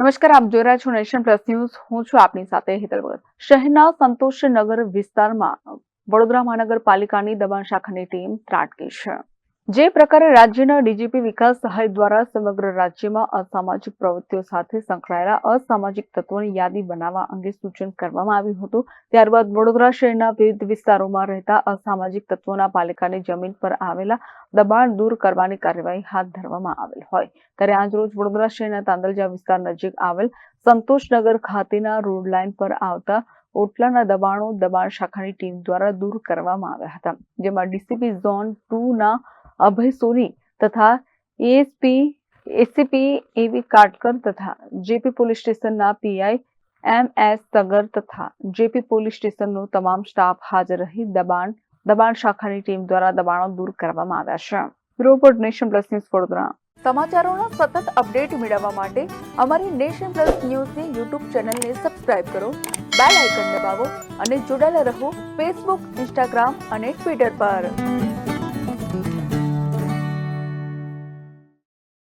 નમસ્કાર, આપ જોઈ રહ્યા છો નેશન પ્લસ ન્યૂઝ. હું છું આપની સાથે હેતલ ભગત. શહેરના સંતોષનગર વિસ્તારમાં વડોદરા મહાનગરપાલિકાની દબાણ શાખાની ટીમ ત્રાટકી છે. જે પ્રકારે રાજ્યના ડીજીપી વિકાસ સહાય દ્વારા સમગ્ર રાજ્યમાં અસામાજિક પ્રવૃત્તિઓ સાથે સંકળાયેલા અસામાજિક તત્વોની યાદી બનાવવા અંગે સૂચન કરવામાં આવ્યું હતું. ત્યારબાદ વડોદરા શહેરના વિવિધ વિસ્તારોમાં રહેતા અસામાજિક તત્વોના પાલિકાની જમીન પર આવેલા દબાણ દૂર કરવાની કાર્યવાહી હાથ ધરવામાં આવેલ હોય. ત્યારે આજરોજ વડોદરા શહેરના તાંદલજા વિસ્તાર નજીક આવેલ સંતોષનગર ખાતેના રોડ લાઇન પર આવતા ઓટલાના દબાણો દબાણ શાખાની ટીમ દ્વારા દૂર કરવામાં આવ્યા હતા. જેમાં ડીસીપી ઝોન ટુ ના અભય સોની તથા એએસપી એસીપી એવી કાટકર તથા જેપી પોલીસ સ્ટેશનના પીઆઈ એમ એસ તગર તથા જેપી પોલીસ સ્ટેશનનો તમામ સ્ટાફ હાજર રહી દબાણ દબાણ શાખાની ટીમ દ્વારા દબાણો દૂર કરવામાં આવ્યા છે. Report nation plus news Vadodara. સમાચારોના સતત અપડેટ મેળવવા માટે અમારી નેશન પ્લસ ન્યૂઝની યુટ્યુબ ચેનલને સબસ્ક્રાઇબ કરો, બેલ આઇકન દબાવો અને જોડાયેલા રહો ફેસબુક, ઇન્સ્ટાગ્રામ અને ટ્વિટર પર.